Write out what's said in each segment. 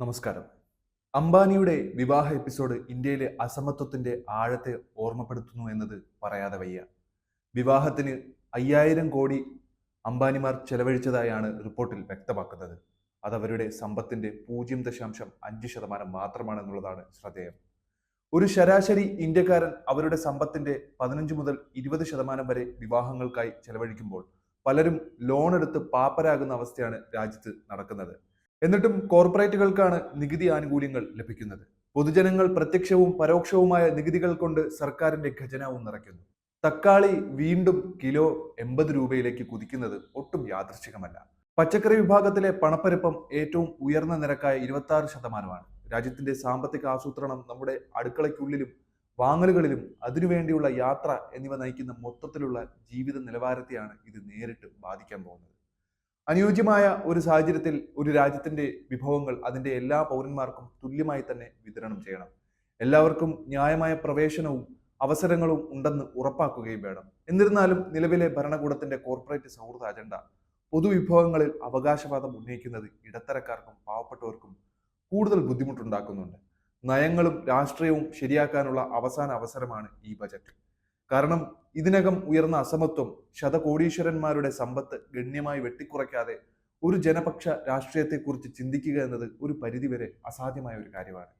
നമസ്കാരം. അംബാനിയുടെ വിവാഹ എപ്പിസോഡ് ഇന്ത്യയിലെ അസമത്വത്തിന്റെ ആഴത്തെ ഓർമ്മപ്പെടുത്തുന്നു എന്നത് പറയാതെ വയ്യ. വിവാഹത്തിന് അയ്യായിരം കോടി അംബാനിമാർ ചെലവഴിച്ചതായാണ് റിപ്പോർട്ടിൽ വ്യക്തമാക്കുന്നത്. അതവരുടെ സമ്പത്തിന്റെ പൂജ്യം ദശാംശം അഞ്ച് ശതമാനം മാത്രമാണെന്നുള്ളതാണ് ശ്രദ്ധേയം. ഒരു ശരാശരി ഇന്ത്യക്കാരൻ അവരുടെ സമ്പത്തിന്റെ പതിനഞ്ച് മുതൽ ഇരുപത് ശതമാനം വരെ വിവാഹങ്ങൾക്കായി ചെലവഴിക്കുമ്പോൾ പലരും ലോൺ എടുത്ത് പാപ്പരാകുന്ന അവസ്ഥയാണ് രാജ്യത്ത് നടക്കുന്നത്. എന്നിട്ടും കോർപ്പറേറ്റുകൾക്കാണ് നികുതി ആനുകൂല്യങ്ങൾ ലഭിക്കുന്നത്. പൊതുജനങ്ങൾ പ്രത്യക്ഷവും പരോക്ഷവുമായ നികുതികൾ കൊണ്ട് സർക്കാരിന്റെ ഖജനാവും നിറയ്ക്കുന്നു. തക്കാളി വീണ്ടും കിലോ എൺപത് രൂപയിലേക്ക് കുതിക്കുന്നത് ഒട്ടും യാദൃശ്ചികമല്ല. പച്ചക്കറി വിഭാഗത്തിലെ പണപ്പെരുപ്പം ഏറ്റവും ഉയർന്ന നിരക്കായ ഇരുപത്തി ആറ് ശതമാനമാണ്. രാജ്യത്തിന്റെ സാമ്പത്തിക ആസൂത്രണം നമ്മുടെ അടുക്കളയ്ക്കുള്ളിലും വാങ്ങലുകളിലും അതിനുവേണ്ടിയുള്ള യാത്ര എന്നിവ നയിക്കുന്ന മൊത്തത്തിലുള്ള ജീവിത നിലവാരത്തെയാണ് ഇത് നേരിട്ട് ബാധിക്കാൻ പോകുന്നത്. അനുയോജ്യമായ ഒരു സാഹചര്യത്തിൽ ഒരു രാജ്യത്തിന്റെ വിഭവങ്ങൾ അതിന്റെ എല്ലാ പൗരന്മാർക്കും തുല്യമായി തന്നെ വിതരണം ചെയ്യണം. എല്ലാവർക്കും ന്യായമായ പ്രവേശനവും അവസരങ്ങളും ഉണ്ടെന്ന് ഉറപ്പാക്കുകയും വേണം. എന്നിരുന്നാലും നിലവിലെ ഭരണകൂടത്തിന്റെ കോർപ്പറേറ്റ് സൗഹൃദ അജണ്ട പൊതുവിഭവങ്ങളിൽ അവകാശവാദം ഉന്നയിക്കുന്നത് ഇടത്തരക്കാർക്കും പാവപ്പെട്ടവർക്കും കൂടുതൽ ബുദ്ധിമുട്ടുണ്ടാക്കുന്നുണ്ട്. നയങ്ങളും രാഷ്ട്രീയവും ശരിയാക്കാനുള്ള അവസാന അവസരമാണ് ഈ ബജറ്റ്. കാരണം ഇതിനകം ഉയർന്ന അസമത്വം ശതകോടീശ്വരന്മാരുടെ സമ്പത്ത് ഗണ്യമായി വെട്ടിക്കുറയ്ക്കാതെ ഒരു ജനപക്ഷ രാഷ്ട്രീയത്തെക്കുറിച്ച് ചിന്തിക്കുക എന്നത് ഒരു പരിധിവരെ അസാധ്യമായ ഒരു കാര്യമാണ്.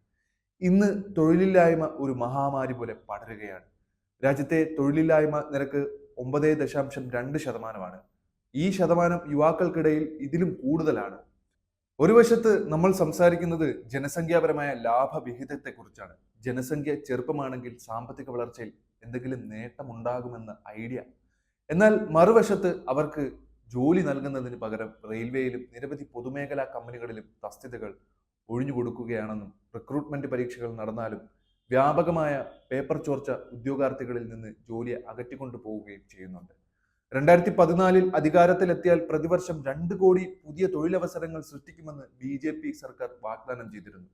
ഇന്ന് തൊഴിലില്ലായ്മ ഒരു മഹാമാരി പോലെ പടരുകയാണ്. രാജ്യത്തെ തൊഴിലില്ലായ്മ നിരക്ക് ഒമ്പത് ദശാംശം രണ്ട് ശതമാനമാണ്. ഈ ശതമാനം യുവാക്കൾക്കിടയിൽ ഇതിലും കൂടുതലാണ്. ഒരു വശത്ത് നമ്മൾ സംസാരിക്കുന്നത് ജനസംഖ്യാപരമായ ലാഭവിഹിതത്തെക്കുറിച്ചാണ്. ജനസംഖ്യ ചെറുപ്പമാണെങ്കിൽ സാമ്പത്തിക വളർച്ചയിൽ എന്തെങ്കിലും നേട്ടമുണ്ടാകുമെന്ന ഐഡിയ. എന്നാൽ മറുവശത്ത് അവർക്ക് ജോലി നൽകുന്നതിന് പകരം റെയിൽവേയിലും നിരവധി പൊതുമേഖലാ കമ്പനികളിലും തസ്തികകൾ ഒഴിഞ്ഞു കൊടുക്കുകയാണെന്നും റിക്രൂട്ട്മെന്റ് പരീക്ഷകൾ നടന്നാലും വ്യാപകമായ പേപ്പർ ചോർച്ച ഉദ്യോഗാർത്ഥികളിൽ നിന്ന് ജോലിയെ അകറ്റിക്കൊണ്ടു പോവുകയും ചെയ്യുന്നുണ്ട്. രണ്ടായിരത്തി പതിനാലിൽ അധികാരത്തിലെത്തിയാൽ പ്രതിവർഷം രണ്ട് കോടി പുതിയ തൊഴിലവസരങ്ങൾ സൃഷ്ടിക്കുമെന്ന് ബി ജെ പി സർക്കാർ വാഗ്ദാനം ചെയ്തിരുന്നു.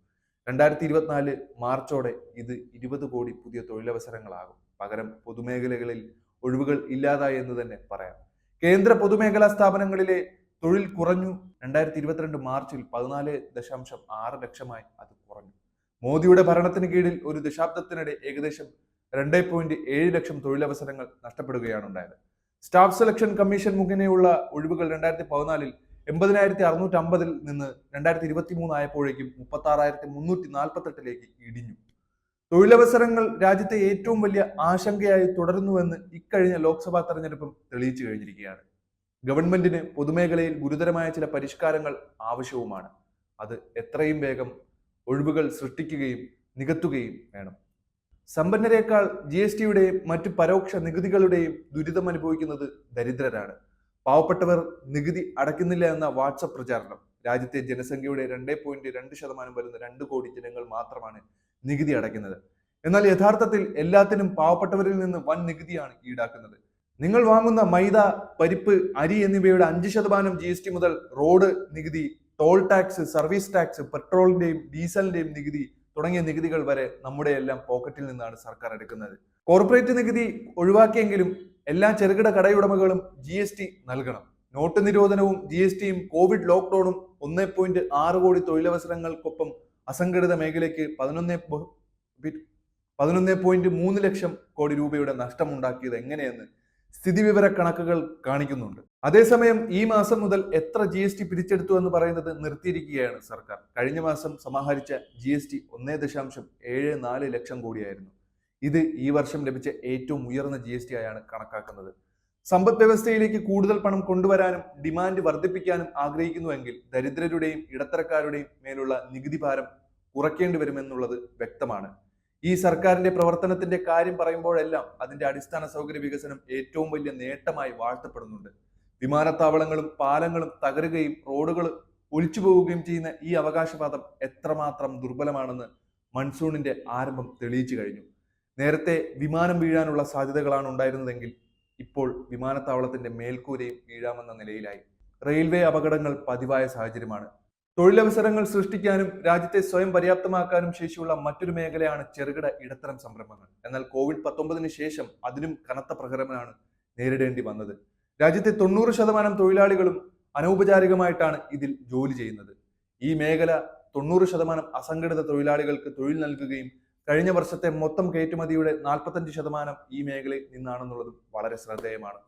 രണ്ടായിരത്തി ഇരുപത്തിനാല് മാർച്ചോടെ ഇത് ഇരുപത് കോടി പുതിയ തൊഴിലവസരങ്ങളാകും. പകരം പൊതുമേഖലകളിൽ ഒഴിവുകൾ ഇല്ലാതായി എന്ന് തന്നെ പറയാം. കേന്ദ്ര പൊതുമേഖലാ സ്ഥാപനങ്ങളിലെ തൊഴിൽ കുറഞ്ഞു. രണ്ടായിരത്തി ഇരുപത്തിരണ്ട് മാർച്ചിൽ പതിനാല് ദശാംശം ആറ് ലക്ഷമായി അത് കുറഞ്ഞു. മോദിയുടെ ഭരണത്തിന് കീഴിൽ ഒരു ദശാബ്ദത്തിനിടെ ഏകദേശം രണ്ട് പോയിന്റ് ഏഴ് ലക്ഷം തൊഴിലവസരങ്ങൾ നഷ്ടപ്പെടുകയാണ് ഉണ്ടായത്. സ്റ്റാഫ് സെലക്ഷൻ കമ്മീഷൻ മുഖേനയുള്ള ഒഴിവുകൾ രണ്ടായിരത്തി പതിനാലിൽ എൺപതിനായിരത്തി അറുന്നൂറ്റി അമ്പതിൽ നിന്ന് രണ്ടായിരത്തി ഇരുപത്തി മൂന്ന് ആയപ്പോഴേക്കും മുപ്പത്തി ആറായിരത്തി മുന്നൂറ്റി നാൽപ്പത്തെട്ടിലേക്ക് ഇടിഞ്ഞു. തൊഴിലവസരങ്ങൾ രാജ്യത്തെ ഏറ്റവും വലിയ ആശങ്കയായി തുടരുന്നുവെന്ന് ഇക്കഴിഞ്ഞ ലോക്സഭാ തെരഞ്ഞെടുപ്പും തെളിയിച്ചു കഴിഞ്ഞിരിക്കുകയാണ്. ഗവൺമെന്റിന് പൊതുമേഖലയിൽ ഗുരുതരമായ ചില പരിഷ്കാരങ്ങൾ ആവശ്യവുമാണ്. അത് എത്രയും വേഗം ഒഴിവുകൾ സൃഷ്ടിക്കുകയും നികത്തുകയും വേണം. സമ്പന്നരേക്കാൾ ജി എസ് ടിയുടെയും മറ്റു പരോക്ഷ നികുതികളുടെയും ദുരിതം അനുഭവിക്കുന്നത് ദരിദ്രരാണ്. പാവപ്പെട്ടവർ നികുതി അടയ്ക്കുന്നില്ല എന്ന വാട്സപ്പ് പ്രചാരണം. രാജ്യത്തെ ജനസംഖ്യയുടെ രണ്ടേ പോയിന്റ് രണ്ട് ശതമാനം വരുന്ന രണ്ട് കോടി ജനങ്ങൾ മാത്രമാണ് നികുതി അടയ്ക്കുന്നത്. എന്നാൽ യഥാർത്ഥത്തിൽ എല്ലാത്തിനും പാവപ്പെട്ടവരിൽ നിന്ന് വൻ നികുതിയാണ് ഈടാക്കുന്നത്. നിങ്ങൾ വാങ്ങുന്ന മൈദ പരിപ്പ് അരി എന്നിവയുടെ അഞ്ച് ശതമാനം ജി എസ് ടി മുതൽ റോഡ് നികുതി ടോൾ ടാക്സ് സർവീസ് ടാക്സ് പെട്രോളിന്റെയും ഡീസലിന്റെയും നികുതി തുടങ്ങിയ നികുതികൾ വരെ നമ്മുടെ എല്ലാം പോക്കറ്റിൽ നിന്നാണ് സർക്കാർ എടുക്കുന്നത്. കോർപ്പറേറ്റ് നികുതി ഒഴിവാക്കിയെങ്കിലും എല്ലാ ചെറുകിട കടയുടമകളും ജി എസ് ടി നൽകണം. നോട്ട് നിരോധനവും ജി എസ് ടിയും കോവിഡ് ലോക്ക്ഡൌണും ഒന്നേ പോയിന്റ് ആറ് കോടി തൊഴിലവസരങ്ങൾക്കൊപ്പം അസംഘടിത മേഖലയ്ക്ക് പതിനൊന്ന് പതിനൊന്ന് പോയിന്റ് മൂന്ന് ലക്ഷം കോടി രൂപയുടെ നഷ്ടമുണ്ടാക്കിയത് എങ്ങനെയെന്ന് സ്ഥിതിവിവര കണക്കുകൾ കാണിക്കുന്നുണ്ട്. അതേസമയം ഈ മാസം മുതൽ എത്ര ജി എസ് ടി പിരിച്ചെടുത്തു എന്ന് പറയുന്നത് നിർത്തിയിരിക്കുകയാണ് സർക്കാർ. കഴിഞ്ഞ മാസം സമാഹരിച്ച ജി എസ് ടി ഒന്നേ ദശാംശം ഏഴ് നാല് ലക്ഷം കോടിയായിരുന്നു. ഇത് ഈ വർഷം ലഭിച്ച ഏറ്റവും ഉയർന്ന ജി എസ് ടി ആയാണ് കണക്കാക്കുന്നത്. സമ്പദ് വ്യവസ്ഥയിലേക്ക് കൂടുതൽ പണം കൊണ്ടുവരാനും ഡിമാൻഡ് വർദ്ധിപ്പിക്കാനും ആഗ്രഹിക്കുന്നുവെങ്കിൽ ദരിദ്രരുടെയും ഇടത്തരക്കാരുടെയും മേലുള്ള നികുതി ഭാരം കുറയ്ക്കേണ്ടി വരുമെന്നുള്ളത് വ്യക്തമാണ്. ഈ സർക്കാരിന്റെ പ്രവർത്തനത്തിന്റെ കാര്യം പറയുമ്പോഴെല്ലാം അതിന്റെ അടിസ്ഥാന സൗകര്യ വികസനം ഏറ്റവും വലിയ നേട്ടമായി വാഴ്ത്തപ്പെടുന്നുണ്ട്. വിമാനത്താവളങ്ങളും പാലങ്ങളും തകരുകയും റോഡുകൾ ഒലിച്ചു പോവുകയും ചെയ്യുന്ന ഈ അവകാശവാദം എത്രമാത്രം ദുർബലമാണെന്ന് മൺസൂണിന്റെ ആരംഭം തെളിയിച്ചു കഴിഞ്ഞു. നേരത്തെ വിമാനം വീഴാനുള്ള സാധ്യതകളാണ് ഉണ്ടായിരുന്നതെങ്കിൽ ഇപ്പോൾ വിമാനത്താവളത്തിന്റെ മേൽക്കൂരയും വീഴാമെന്ന നിലയിലായി. റെയിൽവേ അപകടങ്ങൾ പതിവായ സാഹചര്യമാണ്. തൊഴിലവസരങ്ങൾ സൃഷ്ടിക്കാനും രാജ്യത്തെ സ്വയം പര്യാപ്തമാക്കാനും ശേഷിയുള്ള മറ്റൊരു മേഖലയാണ് ചെറുകിട ഇടത്തരം സംരംഭങ്ങൾ. എന്നാൽ കോവിഡ് പത്തൊമ്പതിന് ശേഷം അതിനും കനത്ത പ്രകടനമാണ് നേരിടേണ്ടി വന്നത്. രാജ്യത്തെ തൊണ്ണൂറ് ശതമാനം തൊഴിലാളികളും അനൗപചാരികമായിട്ടാണ് ഇതിൽ ജോലി ചെയ്യുന്നത്. ഈ മേഖല തൊണ്ണൂറ് ശതമാനം അസംഘടിത തൊഴിലാളികൾക്ക് തൊഴിൽ നൽകുകയും കഴിഞ്ഞ വർഷത്തെ മൊത്തം കയറ്റുമതിയുടെ നാൽപ്പത്തഞ്ച് ശതമാനം ഈ മേഖലയിൽ നിന്നാണെന്നുള്ളതും വളരെ ശ്രദ്ധേയമാണ്.